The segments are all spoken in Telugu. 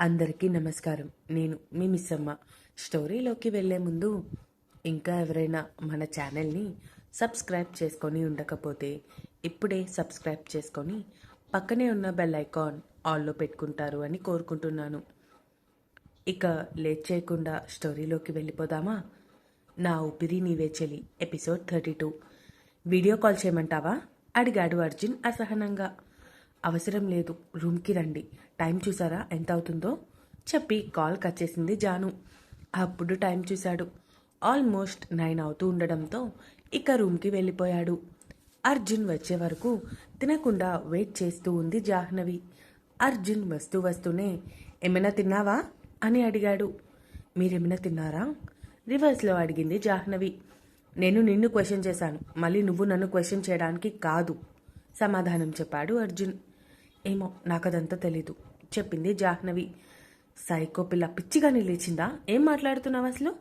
అందరికీ నమస్కారం. నేను మీ మిస్ అమ్మ స్టోరీలోకి వెళ్ళే ముందు ఇంకా ఎవరైనా మన ఛానల్ని సబ్స్క్రైబ్ చేసుకొని ఉండకపోతే ఇప్పుడే సబ్స్క్రైబ్ చేసుకొని పక్కనే ఉన్న బెల్ ఐకాన్ ఆల్లో పెట్టుకుంటారు అని కోరుకుంటున్నాను. ఇక లేట్ చేయకుండా స్టోరీలోకి వెళ్ళిపోదామా? నా ఊపిరి నీవే చెలి. Episode thirty two. Video call చేయమంటావా? అడిగాడు అర్జున్ అసహనంగా. అవసరం లేదు. రూమ్కి రండి. టైం చూసారా? ఎంత అవుతుందో? చెప్పి కాల్ కట్ చేసింది జాను. అప్పుడు టైం చూశాడు. ఆల్మోస్ట్ నైన్ అవుతూ ఉండడంతో ఇక రూమ్కి వెళ్ళిపోయాడు. అర్జున్ వచ్చే వరకు తినకుండా వెయిట్ చేస్తూ ఉంది జాహ్నవి. అర్జున్ వస్తూ వస్తూనే ఏమైనా తిన్నావా? అని అడిగాడు. మీరేమైనా తిన్నారా? రివర్స్లో అడిగింది జాహ్నవి. నేను నిన్ను క్వశ్చన్ చేశాను. మళ్ళీ నువ్వు నన్ను క్వశ్చన్ చేయడానికి కాదు సమాధానం చెప్పాడు అర్జున్. ఏమో నాకదంతా తెలీదు. చెప్పింది జాహ్నవి. సైకో పిల్ల పిచ్చిగా నిలిచిందా ఏం మాట్లాడుతున్నావు అసలు?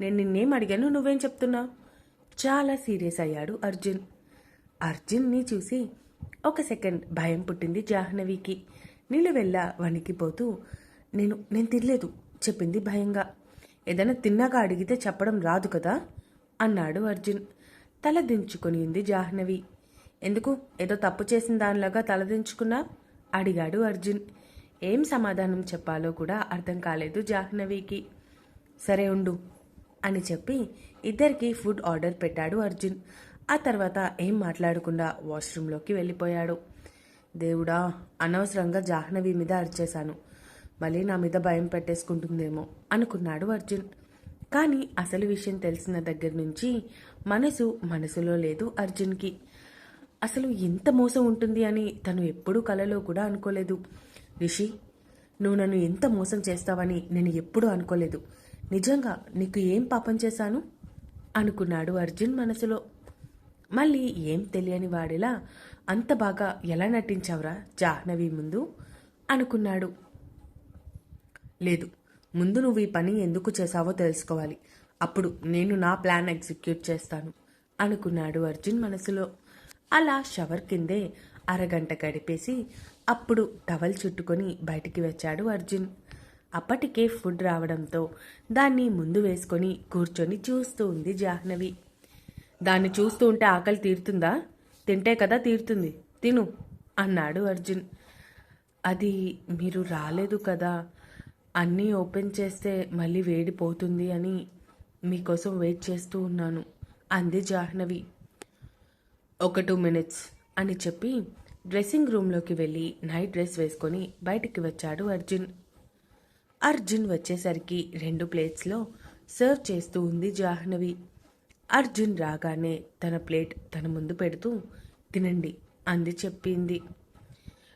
నేను నిన్నేం అడిగాను నువ్వేం చెప్తున్నావు? చాలా సీరియస్ అయ్యాడు అర్జున్. అర్జున్ని చూసి ఒక సెకండ్ భయం పుట్టింది జాహ్నవికి. నిలువెల్ల వణికిపోతూ నేను నేను తినలేదు చెప్పింది భయంగా. ఏదైనా తిన్నాక అడిగితే చెప్పడం రాదు కదా? అన్నాడు అర్జున్. తల దించుకొని ఉంది జాహ్నవి. ఎందుకు? ఏదో తప్పు చేసిన దానిలాగా తలదించుకున్నా అడిగాడు అర్జున్. ఏం సమాధానం చెప్పాలో కూడా అర్థం కాలేదు జాహ్నవికి. సరే ఉండు అని చెప్పి ఇద్దరికి ఫుడ్ ఆర్డర్ పెట్టాడు అర్జున్. ఆ తర్వాత ఏం మాట్లాడకుండా వాష్రూంలోకి వెళ్ళిపోయాడు. దేవుడా అనవసరంగా జాహ్నవి మీద అరిచేశాను. మళ్ళీ నా మీద భయం పెట్టేసుకుంటుందేమో అనుకున్నాడు అర్జున్. కానీ అసలు విషయం తెలిసిన దగ్గర నుంచి మనసు మనసులో లేదు అర్జున్కి. అసలు ఎంత మోసం ఉంటుంది అని తను ఎప్పుడూ కలలో కూడా అనుకోలేదు. రిషి నువ్వు నన్ను ఎంత మోసం చేస్తావని నేను ఎప్పుడూ అనుకోలేదు. నిజంగా నీకు ఏం పాపం చేశాను? అనుకున్నాడు అర్జున్ మనసులో. మళ్ళీ ఏం తెలియని వాడిలా అంత బాగా ఎలా నటించావురా జాహ్నవి ముందు? అనుకున్నాడు. లేదు ముందు నువ్వు ఈ పని ఎందుకు చేశావో తెలుసుకోవాలి. అప్పుడు నేను నా ప్లాన్ ఎగ్జిక్యూట్ చేస్తాను అనుకున్నాడు అర్జున్ మనసులో. అలా షవర్ కిందే అరగంట గడిపేసి అప్పుడు టవల్ చుట్టుకొని బయటికి వచ్చాడు అర్జున్. అప్పటికే ఫుడ్ రావడంతో దాన్ని ముందు వేసుకొని కూర్చొని చూస్తూ ఉంది జాహ్నవి. దాన్ని చూస్తూ ఉంటే ఆకలి తీరుతుందా? తింటే కదా తీరుతుంది. తిను అన్నాడు అర్జున్. అది మీరు రాలేదు కదా అన్నీ ఓపెన్ చేస్తే మళ్ళీ వేడిపోతుంది అని మీకోసం వెయిట్ చేస్తూ ఉన్నాను అంది జాహ్నవి. ఒక టూ మినిట్స్ అని చెప్పి డ్రెస్సింగ్ రూమ్లోకి వెళ్ళి నైట్ డ్రెస్ వేసుకొని బయటికి వచ్చాడు అర్జున్. అర్జున్ వచ్చేసరికి రెండు ప్లేట్స్లో సర్వ్ చేస్తూ ఉంది జాహ్నవి. అర్జున్ రాగానే తన ప్లేట్ తన ముందు పెడుతూ తినండి అంది చెప్పింది.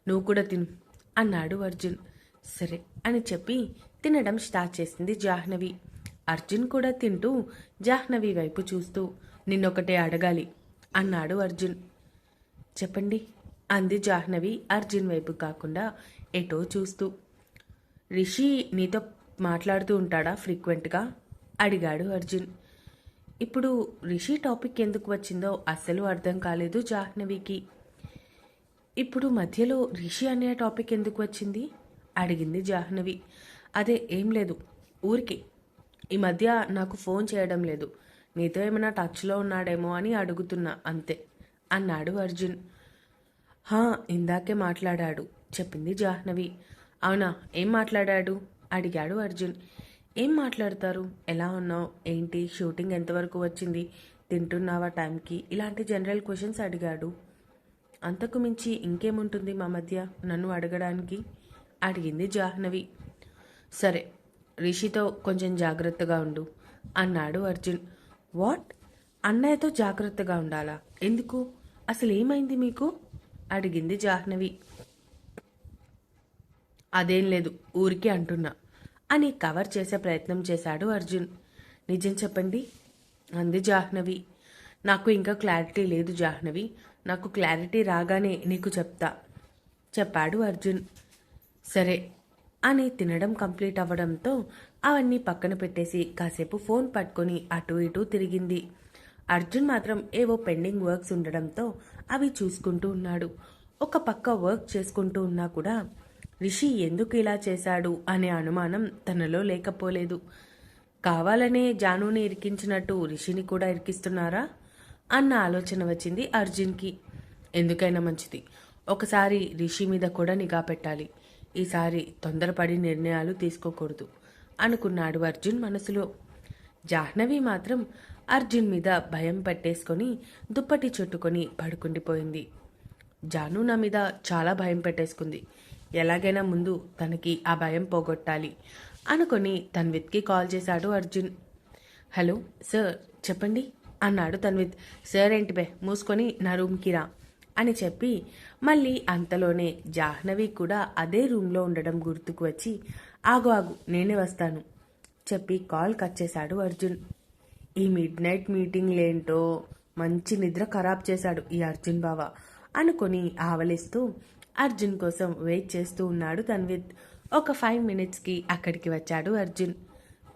నువ్వు కూడా తిను అన్నాడు అర్జున్. సరే అని చెప్పి తినడం స్టార్ట్ చేసింది జాహ్నవి. అర్జున్ కూడా తింటూ జాహ్నవి వైపు చూస్తూ నిన్నొకటే అడగాలి అన్నాడు అర్జున్. చెప్పండి అంది జాహ్నవి అర్జున్ వైపు కాకుండా ఎటో చూస్తూ. రిషి నీతో మాట్లాడుతూ ఉంటాడా ఫ్రీక్వెంట్గా? అడిగాడు అర్జున్. ఇప్పుడు రిషి టాపిక్ ఎందుకు వచ్చిందో అస్సలు అర్థం కాలేదు జాహ్నవికి. ఇప్పుడు మధ్యలో రిషి అనే టాపిక్ ఎందుకు వచ్చింది? అడిగింది జాహ్నవి. అదే ఏం లేదు ఊరికి. ఈ మధ్య నాకు ఫోన్ చేయడం లేదు. నీతో ఏమైనా టచ్లో ఉన్నాడేమో అని అడుగుతున్నా అంతే. అన్నాడు అర్జున్. హా ఇందాకే మాట్లాడాడు చెప్పింది జాహ్నవి. అవునా ఏం మాట్లాడాడు? అడిగాడు అర్జున్. ఏం మాట్లాడతారు? ఎలా ఉన్నావు? ఏంటి? షూటింగ్ ఎంతవరకు వచ్చింది? తింటున్నావా టైంకి? ఇలాంటి జనరల్ క్వశ్చన్స్ అడిగాడు. అంతకు మించి ఇంకేముంటుంది మా మధ్య? నన్ను అడగడానికి? అడిగింది జాహ్నవి. సరే రిషితో కొంచెం జాగ్రత్తగా ఉండు అన్నాడు అర్జున్. వాట్? అన్నయ్యతో జాగ్రత్తగా ఉండాలా? ఎందుకు? అసలు ఏమైంది మీకు? అడిగింది జాహ్నవి. అదేం లేదు ఊరికే అంటున్నా అని కవర్ చేసే ప్రయత్నం చేశాడు అర్జున్. నిజం చెప్పండి అంది జాహ్నవి. నాకు ఇంకా క్లారిటీ లేదు జాహ్నవి. నాకు క్లారిటీ రాగానే నీకు చెప్తా చెప్పాడు అర్జున్. సరే అని తినడం కంప్లీట్ అవ్వడంతో అవన్నీ పక్కన పెట్టేసి కాసేపు ఫోన్ పట్టుకొని అటు ఇటు తిరిగింది. అర్జున్ మాత్రం ఏవో పెండింగ్ వర్క్స్ ఉండడంతో అవి చూసుకుంటూ ఉన్నాడు. ఒక పక్క వర్క్ చేసుకుంటూ ఉన్నా కూడా రిషి ఎందుకు ఇలా చేశాడు అనే అనుమానం తనలో లేకపోలేదు. కావాలనే జానుని ఇరికించినట్టు రిషిని కూడా ఇరికిస్తున్నారా? అన్న ఆలోచన వచ్చింది అర్జున్కి. ఎందుకైనా మంచిది. ఒకసారి రిషి మీద కూడా నిఘా పెట్టాలి. ఈసారి తొందరపడి నిర్ణయాలు తీసుకోకూడదు. అనుకున్నాడు అర్జున్ మనసులో. జాహ్నవి మాత్రం అర్జున్ మీద భయం పట్టేసుకొని దుప్పటి చుట్టుకొని పడుకుండిపోయింది. జాను నా మీద చాలా భయం పెట్టేసుకుంది. ఎలాగైనా ముందు తనకి ఆ భయం పోగొట్టాలి అనుకొని తన్విత్కి కాల్ చేశాడు అర్జున్. హలో సార్ చెప్పండి అన్నాడు తన్విత్. సార్ ఏంటి బే మూసుకొని నా రూమ్కి రా అని చెప్పి మళ్ళీ అంతలోనే జాహ్నవి కూడా అదే రూమ్లో ఉండడం గుర్తుకు వచ్చి ఆగు ఆగు నేనే వస్తాను చెప్పి కాల్ కట్ చేశాడు అర్జున్. ఈ మిడ్ నైట్ మీటింగ్లేంటో మంచి నిద్ర ఖరాబ్ చేశాడు ఈ అర్జున్ బావ అనుకొని ఆవలిస్తూ అర్జున్ కోసం వెయిట్ చేస్తూ ఉన్నాడు తన్విత్. ఒక ఫైవ్ మినిట్స్కి అక్కడికి వచ్చాడు అర్జున్.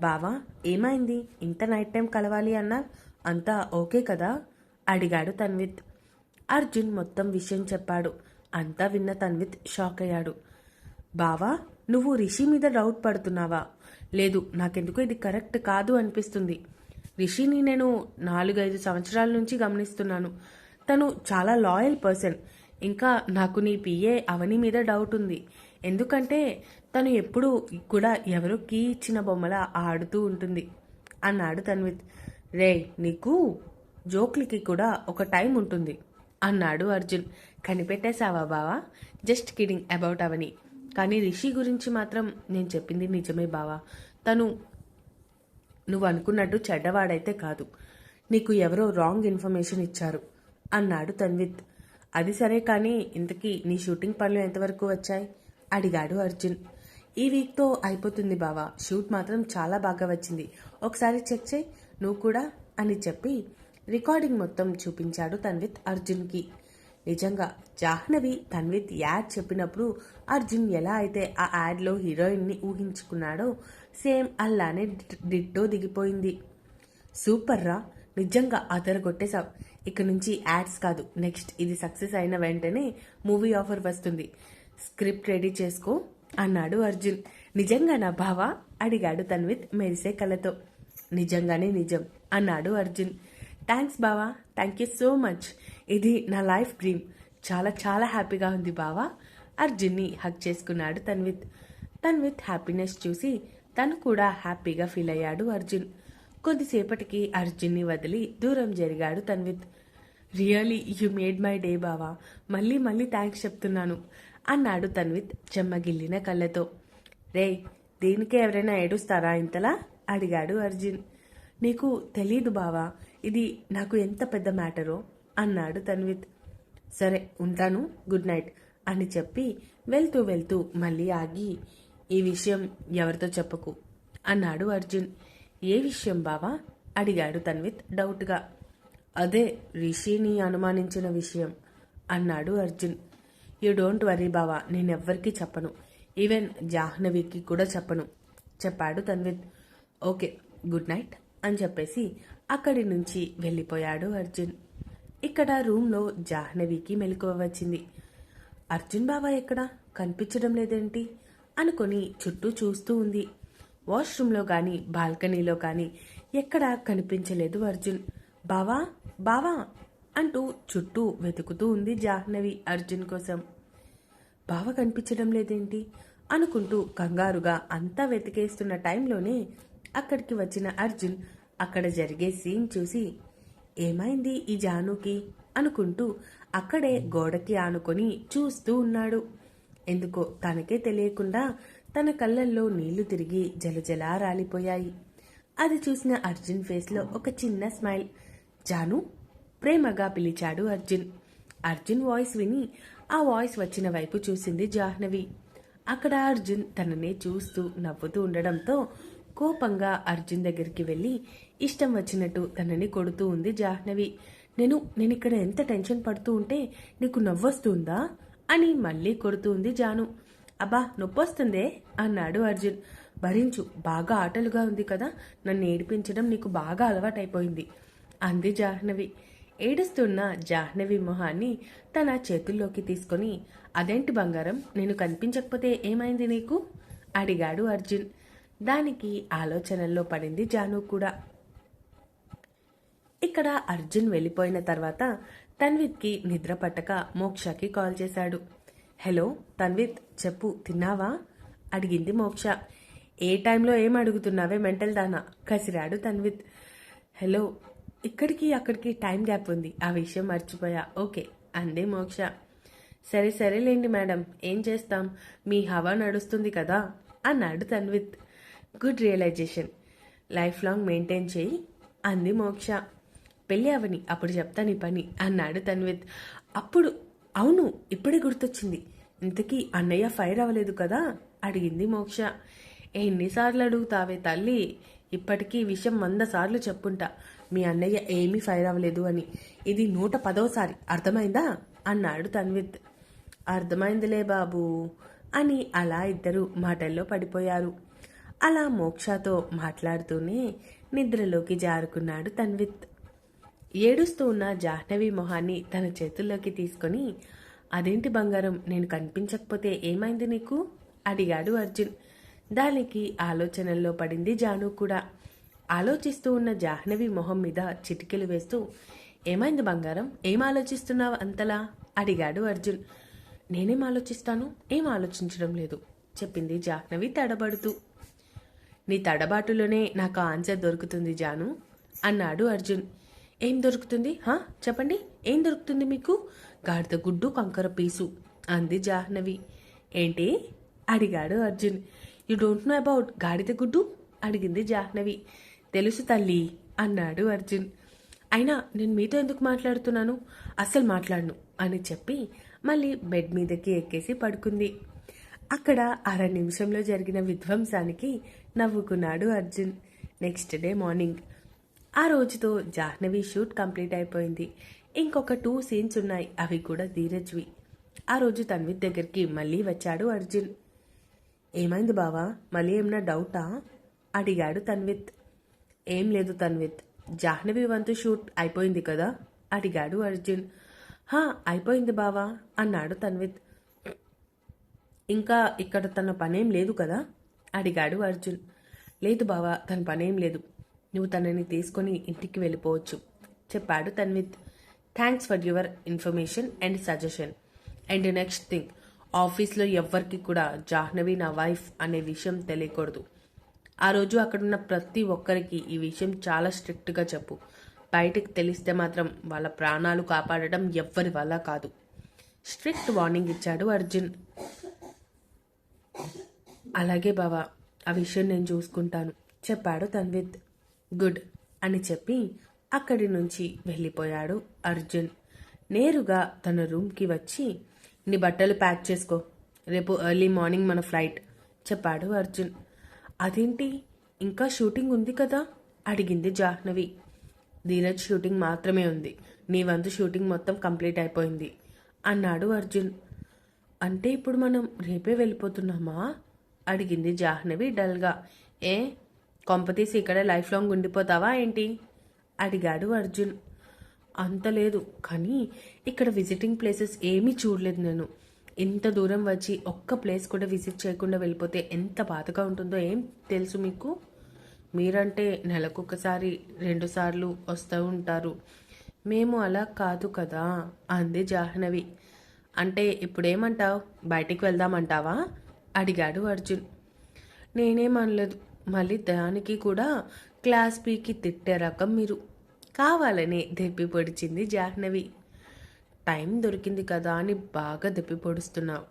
బావా ఏమైంది? ఇంత నైట్ టైం కలవాలి అన్నా? అంతా ఓకే కదా? అడిగాడు తన్విత్. అర్జున్ మొత్తం విషయం చెప్పాడు. అంతా విన్న తన్విత్ షాక్ అయ్యాడు. బావా నువ్వు రిషి మీద డౌట్ పడుతున్నావా? లేదు నాకెందుకు ఇది కరెక్ట్ కాదు అనిపిస్తుంది. రిషిని నేను నాలుగైదు సంవత్సరాల నుంచి గమనిస్తున్నాను. తను చాలా లాయల్ పర్సన్ ఇంకా నాకు నీ పిఏ అవని మీద డౌట్ ఉంది. ఎందుకంటే తను ఎప్పుడు కూడా ఎవరో కీ ఇచ్చిన బొమ్మలా ఆడుతూ ఉంటుంది. అన్నాడు తన్విత్. రే నీకు జోక్లకి కూడా ఒక టైం ఉంటుంది. అన్నాడు అర్జున్. కనిపెట్టేశావా బావా? Just kidding about Avani. కానీ రిషి గురించి మాత్రం నేను చెప్పింది నిజమే బావా. తను నువ్వు అనుకున్నట్టు చెడ్డవాడైతే కాదు. నీకు ఎవరో రాంగ్ ఇన్ఫర్మేషన్ ఇచ్చారు అన్నాడు తన్విత్. అది సరే కానీ ఇంతకీ నీ షూటింగ్ పనులు ఎంతవరకు వచ్చాయి? అడిగాడు అర్జున్. ఈ వీక్తో అయిపోతుంది బావా. షూట్ మాత్రం చాలా బాగా వచ్చింది. ఒకసారి చెక్ చేయి నువ్వు కూడా అని చెప్పి రికార్డింగ్ మొత్తం చూపించాడు తన్విత్ అర్జున్కి. నిజంగా జాహ్నవి తన్విత్ యాడ్ చెప్పినప్పుడు అర్జున్ ఎలా అయితే ఆ యాడ్లో హీరోయిన్ని ఊహించుకున్నాడో సేమ్ అల్లానే డిట్టో దిగిపోయింది. సూపర్ రా. నిజంగా అదరగొట్టేశావు. ఇక నుంచి యాడ్స్ కాదు. నెక్స్ట్ ఇది సక్సెస్ అయిన వెంటనే మూవీ ఆఫర్ వస్తుంది. స్క్రిప్ట్ రెడీ చేసుకో అన్నాడు అర్జున్. నిజంగా నా బావా? అడిగాడు తన్విత్ మెరిసే కళ్ళతో. నిజంగానే నిజం అన్నాడు అర్జున్. థ్యాంక్స్ బావా థ్యాంక్ యూ సో మచ్ ఇది నా లైఫ్ డ్రీమ్ చాలా చాలా హ్యాపీగా ఉంది బావా అర్జున్ని హక్ చేసుకున్నాడు తన్విత్ తన్విత్ హ్యాపీనెస్ చూసి తను కూడా హ్యాపీగా ఫీల్ అయ్యాడు అర్జున్ కొద్దిసేపటికి అర్జున్ని వదిలి దూరం జరిగాడు Tanvith really you made my day బావా మళ్ళీ మళ్ళీ థ్యాంక్స్ చెప్తున్నాను అన్నాడు తన్విత్ చెమ్మగిల్లిన కళ్ళతో. రే దీనికే ఎవరైనా ఏడుస్తారా ఇంతలా? అడిగాడు అర్జున్ నీకు తెలీదు బావా ఇది నాకు ఎంత పెద్ద మ్యాటరో అన్నాడు తన్విత్. సరే ఉంటాను గుడ్ నైట్ అని చెప్పి వెళ్తూ వెళ్తూ మళ్ళీ ఆగి ఈ విషయం ఎవరితో చెప్పకు అన్నాడు అర్జున్. ఏ విషయం బావా? అడిగాడు తన్విత్ డౌట్గా. అదే రిషిని అనుమానించిన విషయం అన్నాడు అర్జున్. యూ డోంట్ వరీ బావా నేనెవ్వరికీ చెప్పను. ఈవెన్ జాహ్నవికి కూడా చెప్పను చెప్పాడు తన్విత్. Okay good night. అని చెప్పేసి అక్కడి నుంచి వెళ్ళిపోయాడు అర్జున్. ఇక్కడ రూమ్లో జాహ్నవికి మెలకువ వచ్చింది. అర్జున్ బాబా ఎక్కడా? కనిపించడం లేదేంటి? అనుకొని చుట్టూ చూస్తూ ఉంది. వాష్రూమ్లో కానీ బాల్కనీలో కానీ ఎక్కడా కనిపించలేదు అర్జున్. బావా? బావా? అంటూ చుట్టూ వెతుకుతూ ఉంది జాహ్నవి అర్జున్ కోసం. బావ కనిపించడం లేదేంటి? అనుకుంటూ కంగారుగా అంతా వెతికేస్తున్న టైంలోనే అక్కడికి వచ్చిన అర్జున్ అక్కడ జరిగే సీన్ చూసి ఏమైంది ఈ జానుకి? అనుకుంటూ అక్కడే గోడకి ఆనుకొని చూస్తూ ఉన్నాడు. ఎందుకో తనకే తెలియకుండా తన కళ్ళల్లో నీళ్ళు తిరిగి జలజలా రాలిపోయాయి. అది చూసిన అర్జున్ ఫేస్లో ఒక చిన్న స్మైల్. జాను? ప్రేమగా పిలిచాడు అర్జున్. అర్జున్ వాయిస్ విని ఆ వాయిస్ వచ్చిన వైపు చూసింది జాహ్నవి. అక్కడ అర్జున్ తననే చూస్తూ నవ్వుతూ ఉండడంతో కోపంగా అర్జున్ దగ్గరికి వెళ్ళి ఇష్టం వచ్చినట్టు తనని కొడుతూ ఉంది జాహ్నవి. నేను నేను ఇక్కడ ఎంత టెన్షన్ పడుతూ ఉంటే నీకు నవ్వొస్తుందా? అని మళ్ళీ కొడుతూ ఉంది జాను. అబ్బా నొప్పొస్తుందే అన్నాడు అర్జున్. భరించు బాగా ఆటలుగా ఉంది కదా. నన్ను ఏడిపించడం నీకు బాగా అలవాటైపోయింది అంది జాహ్నవి. ఏడుస్తున్న జాహ్నవి మొహాన్ని తన చేతుల్లోకి తీసుకొని అదేంటి బంగారం? నేను కనిపించకపోతే ఏమైంది నీకు? అడిగాడు అర్జున్. దానికి ఆలోచనల్లో పడింది జాను కూడా. ఇక్కడ అర్జున్ వెళ్ళిపోయిన తర్వాత తన్విత్కి నిద్ర పట్టక మోక్షకి కాల్ చేశాడు. హలో తన్విత్ చెప్పు తిన్నావా? అడిగింది మోక్ష. ఏ టైంలో ఏం అడుగుతున్నావే మెంటల్ దానా? కసిరాడు తన్విత్. హలో ఇక్కడికి అక్కడికి టైం గ్యాప్ ఉంది. ఆ విషయం మర్చిపోయా. ఓకే అందే మోక్ష. సరే సరేలేండి మేడం. ఏం చేస్తాం? మీ హవా నడుస్తుంది కదా అన్నాడు Tanvith. Good realization. Life long maintain చేయి అంది మోక్ష. పెళ్ళి అవని అప్పుడు చెప్తా నీ పని అన్నాడు తన్విత్. అప్పుడు అవును ఇప్పుడే గుర్తొచ్చింది. ఇంతకీ అన్నయ్య ఫైర్ అవ్వలేదు కదా? అడిగింది మోక్ష. ఎన్నిసార్లు అడుగుతావే తల్లి? ఇప్పటికీ విషయం వంద సార్లు చెప్పుంటా. మీ అన్నయ్య ఏమీ ఫైర్ అవ్వలేదు అని. ఇది నూట పదోసారి అర్థమైందా? అన్నాడు తన్విత్. అర్థమైందిలే బాబు అని అలా ఇద్దరు మాటల్లో పడిపోయారు. అలా మోక్షతో మాట్లాడుతూనే నిద్రలోకి జారుకున్నాడు తన్విత్. ఏడుస్తూ ఉన్న జాహ్నవి మొహాన్ని తన చేతుల్లోకి తీసుకొని అదేంటి బంగారం నేను కనిపించకపోతే ఏమైంది నీకు? అడిగాడు అర్జున్. దానికి ఆలోచనల్లో పడింది జాను కూడా. ఆలోచిస్తూ ఉన్న జాహ్నవి మొహం మీద చిటికెలు వేస్తూ ఏమైంది బంగారం ఏం ఆలోచిస్తున్నావు అంతలా? అడిగాడు అర్జున్. నేనేం ఆలోచిస్తాను? ఏం ఆలోచించడం లేదు? చెప్పింది జాహ్నవి తడబడుతూ. నీ తడబాటులోనే నాకు ఆన్సర్ దొరుకుతుంది జాను అన్నాడు అర్జున్. ఏం దొరుకుతుంది? హా? చెప్పండి. ఏం దొరుకుతుంది మీకు? గాడిద గుడ్డు కంకర పీసు అంది జాహ్నవి. ఏంటి? అడిగాడు Arjun. You don't know about గాడిద గుడ్డు? అడిగింది జాహ్నవి. తెలుసు తల్లి అన్నాడు అర్జున్. అయినా నేను మీతో ఎందుకు మాట్లాడుతున్నాను? అస్సలు మాట్లాడను అని చెప్పి మళ్ళీ బెడ్ మీదకి ఎక్కేసి పడుకుంది. అక్కడ అర నిమిషంలో జరిగిన విధ్వంసానికి నవ్వుకున్నాడు అర్జున్. నెక్స్ట్ డే మార్నింగ్ ఆ రోజుతో జాహ్నవి షూట్ కంప్లీట్ అయిపోయింది. ఇంకొక టూ సీన్స్ ఉన్నాయి. అవి కూడా ధీరజ్వి. ఆ రోజు తన్విత్ దగ్గరికి మళ్ళీ వచ్చాడు అర్జున్. ఏమైంది బావా? మళ్ళీ ఏమన్నా డౌటా? అడిగాడు తన్విత్. ఏం లేదు తన్విత్. జాహ్నవి వంతు షూట్ అయిపోయింది కదా? అడిగాడు అర్జున్. హా అయిపోయింది బావా అన్నాడు తన్విత్. ఇంకా ఇక్కడ తన పనేం లేదు కదా? అడిగాడు అర్జున్. లేదు బావా తన పనేం లేదు. నువ్వు తనని తీసుకొని ఇంటికి వెళ్ళిపోవచ్చు చెప్పాడు Tanvith. Thanks for your information and suggestion. And next thing ఆఫీస్లో ఎవ్వరికి కూడా జాహ్నవి నా వైఫ్ అనే విషయం తెలియకూడదు. ఆ రోజు అక్కడున్న ప్రతి ఒక్కరికి ఈ విషయం చాలా స్ట్రిక్ట్గా చెప్పు. బయటికి తెలిస్తే మాత్రం వాళ్ళ ప్రాణాలు కాపాడడం ఎవ్వరి వల్ల కాదు. స్ట్రిక్ట్ వార్నింగ్ ఇచ్చాడు అర్జున్. అలాగే బావా ఆ విషయం నేను చూసుకుంటాను. చెప్పాడు తన్విత్. గుడ్ అని చెప్పి అక్కడి నుంచి వెళ్ళిపోయాడు అర్జున్. నేరుగా తన రూమ్కి వచ్చి నీ బట్టలు ప్యాక్ చేసుకో. రేపు ఎర్లీ మార్నింగ్ మన ఫ్లైట్ చెప్పాడు అర్జున్. అదేంటి? ఇంకా షూటింగ్ ఉంది కదా? అడిగింది జాహ్నవి. ధీరజ్ షూటింగ్ మాత్రమే ఉంది. నీ వంతు షూటింగ్ మొత్తం కంప్లీట్ అయిపోయింది అన్నాడు అర్జున్. అంటే ఇప్పుడు మనం రేపే వెళ్ళిపోతున్నామా? అడిగింది జాహ్నవి డల్గా. ఏ? కొంపతీసి ఇక్కడే లైఫ్ లాంగ్ ఉండిపోతావా ఏంటి? అడిగాడు అర్జున్. అంత లేదు కానీ ఇక్కడ విజిటింగ్ ప్లేసెస్ ఏమీ చూడలేదు నేను. ఇంత దూరం వచ్చి ఒక్క ప్లేస్ కూడా విజిట్ చేయకుండా వెళ్ళిపోతే ఎంత బాధగా ఉంటుందో ఏం తెలుసు మీకు? మీరంటే నెలకొకసారి రెండుసార్లు వస్తూ ఉంటారు. మేము అలా కాదు కదా అంది జాహ్నవి. అంటే ఇప్పుడేమంటావు? బయటికి వెళ్దామంటావా? అడిగాడు అర్జున్. నేనేమనలేదు మళ్ళీ దానికి కూడా క్లాస్ పీకి తిట్టే రకం మీరు. కావాలని దెప్పి పొడిచింది జాహ్నవి. టైం దొరికింది కదా అని బాగా దెప్పి పొడుస్తున్నావు.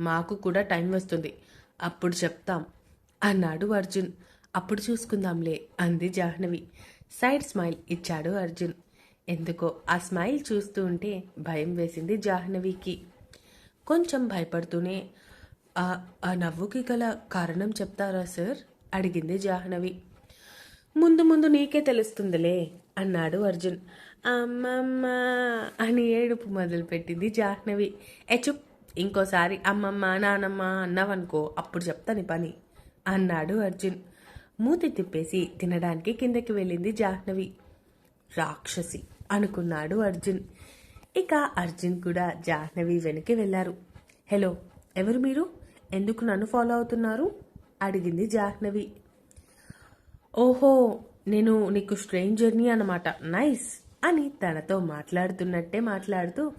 మాకు కూడా టైం వస్తుంది. అప్పుడు చెప్తాం అన్నాడు అర్జున్. అప్పుడు చూసుకుందాంలే అంది జాహ్నవి. సైడ్ స్మైల్ ఇచ్చాడు అర్జున్. ఎందుకో ఆ స్మైల్ చూస్తూ ఉంటే భయం వేసింది జాహ్నవికి. కొంచెం భయపడుతూనే "ఆ నవ్వుకి గల కారణం చెప్తారా సార్? అడిగింది జాహ్నవి. ముందు ముందు నీకే తెలుస్తుందిలే అన్నాడు అర్జున్. అమ్మమ్మ అని ఏడుపు మొదలుపెట్టింది జాహ్నవి. ఏ ఇంకోసారి అమ్మమ్మ నానమ్మ అన్నావనుకో అప్పుడు చెప్తాను పని అన్నాడు అర్జున్. మూతి తిప్పేసి తినడానికి కిందకి వెళ్ళింది జాహ్నవి. రాక్షసి. అనుకున్నాడు అర్జున్. ఇక అర్జున్ కూడా జాహ్నవి వెనక్కి వెళ్ళారు హలో ఎవరు మీరు? ఎందుకు నన్ను ఫాలో అవుతున్నారు? అడిగింది జాహ్నవి. ఓహో నేను నీకు స్ట్రేంజర్ని అనమాట నైస్ అని తనతో మాట్లాడుతున్నట్టే మాట్లాడుతూ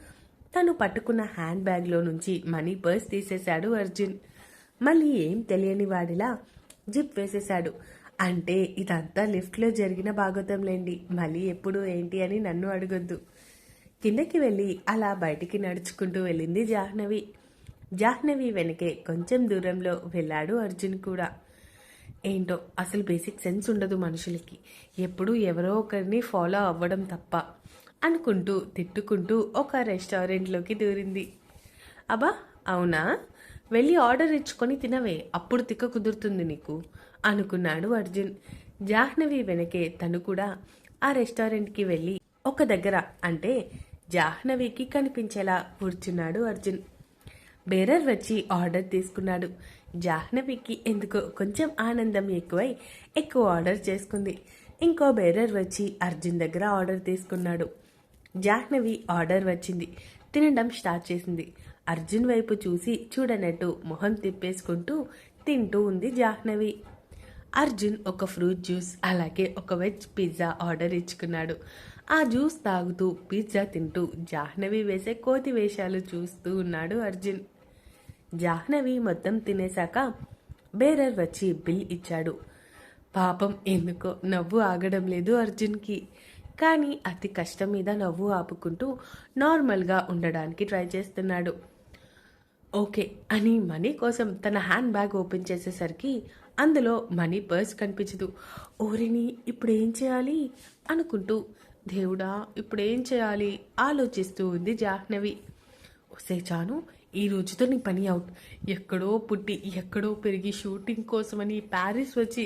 తను పట్టుకున్న హ్యాండ్ బ్యాగ్లో నుంచి మనీ పర్స్ తీసేశాడు అర్జున్. మళ్ళీ ఏం తెలియని వాడిలా జిప్ వేసేశాడు. అంటే ఇదంతా లిఫ్ట్లో జరిగిన భాగోతంలేండి మళ్ళీ ఎప్పుడు ఏంటి అని నన్ను అడగొద్దు. కిందకి వెళ్ళి అలా బయటికి నడుచుకుంటూ వెళ్ళింది జాహ్నవి. జాహ్నవి వెనకే కొంచెం దూరంలో వెళ్ళాడు అర్జున్ కూడా. ఏంటో అసలు బేసిక్ సెన్స్ ఉండదు మనుషులకి. ఎప్పుడు ఎవరో ఒకరిని ఫాలో అవ్వడం తప్ప అనుకుంటూ తిట్టుకుంటూ ఒక రెస్టారెంట్లోకి దూరింది. అబ్బా అవునా? వెళ్ళి ఆర్డర్ ఇచ్చుకొని తినవే అప్పుడు తిక్క కుదురుతుంది నీకు. అనుకున్నాడు అర్జున్. జాహ్నవి వెనకే తను కూడా ఆ రెస్టారెంట్కి వెళ్ళి ఒక దగ్గర అంటే జాహ్నవికి కనిపించేలా కూర్చున్నాడు అర్జున్. బేరర్ వచ్చి ఆర్డర్ తీసుకున్నాడు. జాహ్నవికి ఎందుకో కొంచెం ఆనందం ఎక్కువై ఎక్కువ ఆర్డర్ చేసుకుంది. ఇంకో బేరర్ వచ్చి అర్జున్ దగ్గర ఆర్డర్ తీసుకున్నాడు. జాహ్నవి ఆర్డర్ వచ్చింది. తినడం స్టార్ట్ చేసింది. అర్జున్ వైపు చూసి చూడనట్టు మొహం తిప్పేసుకుంటూ తింటూ ఉంది జాహ్నవి. అర్జున్ ఒక ఫ్రూట్ జ్యూస్ అలాగే ఒక వెజ్ పిజ్జా ఆర్డర్ ఇచ్చుకున్నాడు. ఆ జ్యూస్ తాగుతూ పిజ్జా తింటూ జాహ్నవి వేసే కోతి వేషాలు చూస్తూ ఉన్నాడు అర్జున్. జాహ్నవి మొత్తం తినేశాక బేరర్ వచ్చి బిల్ ఇచ్చాడు. పాపం ఎందుకో నవ్వు ఆగడం లేదు అర్జున్కి. కానీ అతి కష్టం మీద నవ్వు ఆపుకుంటూ నార్మల్గా ఉండడానికి ట్రై చేస్తున్నాడు. ఓకే అని మనీ కోసం తన హ్యాండ్ బ్యాగ్ ఓపెన్ చేసేసరికి అందులో మనీ పర్స్ కనిపించదు. ఓరిని ఇప్పుడు ఏం చేయాలి? అనుకుంటూ దేవుడా ఇప్పుడు ఏం చేయాలి? ఆలోచిస్తూ ఉంది జాహ్నవి. ఒసే చాను ఈ రోజుతో నీ పని అవుట్. ఎక్కడో పుట్టి ఎక్కడో పెరిగి షూటింగ్ కోసమని ప్యారిస్ వచ్చి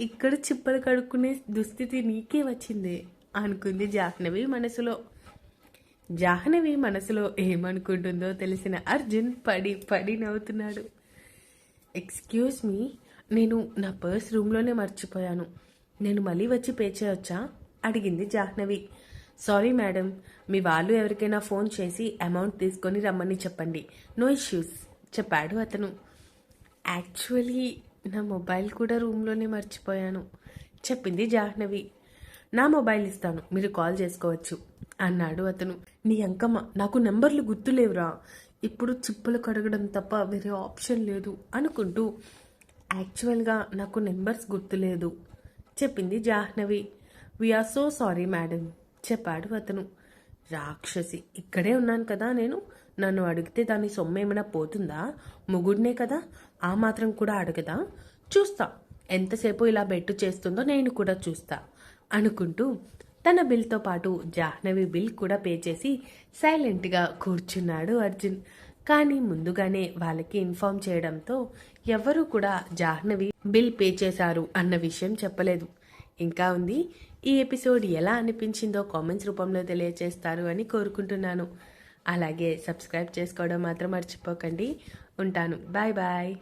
ఇక్కడ చిప్పలు కడుక్కునే దుస్థితి నీకే వచ్చిందే అనుకుంది జాహ్నవి మనసులో. జాహ్నవి మనసులో ఏమనుకుంటుందో తెలిసిన అర్జున్ పడి పడి నవ్వుతున్నాడు. ఎక్స్క్యూజ్ మీ నేను నా పర్స్ రూమ్లోనే మర్చిపోయాను. నేను మళ్ళీ వచ్చి పే చేయొచ్చా? అడిగింది జాహ్నవి. సారీ మేడం మీ వాళ్ళు ఎవరికైనా ఫోన్ చేసి అమౌంట్ తీసుకొని రమ్మని చెప్పండి. నో ఇష్యూస్ చెప్పాడు అతను. యాక్చువల్లీ నా మొబైల్ కూడా రూమ్లోనే మర్చిపోయాను చెప్పింది జాహ్నవి. నా మొబైల్ ఇస్తాను. మీరు కాల్ చేసుకోవచ్చు. అన్నాడు అతను. నీ అంకమ్మ నాకు నెంబర్లు గుర్తులేవురా. ఇప్పుడు చిప్పలు కడగడం తప్ప వేరే ఆప్షన్ లేదు అనుకుంటూ యాక్చువల్గా నాకు నెంబర్స్ గుర్తులేదు చెప్పింది Jahnavi. VR so sorry madam చెప్పాడు అతను. రాక్షసి ఇక్కడే ఉన్నాను కదా నేను. నన్ను అడిగితే దాని సొమ్ము ఏమైనా పోతుందా? మొగుడినే కదా. ఆ మాత్రం కూడా అడగదా? చూస్తా. ఎంతసేపు ఇలా బెట్టు చేస్తుందో నేను కూడా చూస్తా అనుకుంటూ తన బిల్తో పాటు జాహ్నవి బిల్ కూడా పే చేసి సైలెంట్గా కూర్చున్నాడు అర్జున్. కానీ ముందుగానే వాళ్ళకి ఇన్ఫార్మ్ చేయడంతో ఎవరు కూడా జాహ్నవి బిల్ పే చేశారు అన్న విషయం చెప్పలేదు. ఇంకా ఉంది ఈ ఎపిసోడ్ ఎలా అనిపించిందో కామెంట్స్ రూపంలో తెలియజేస్తారు అని కోరుకుంటున్నాను. అలాగే సబ్స్క్రైబ్ చేసుకోవడం మాత్రం మర్చిపోకండి. ఉంటాను. Bye bye.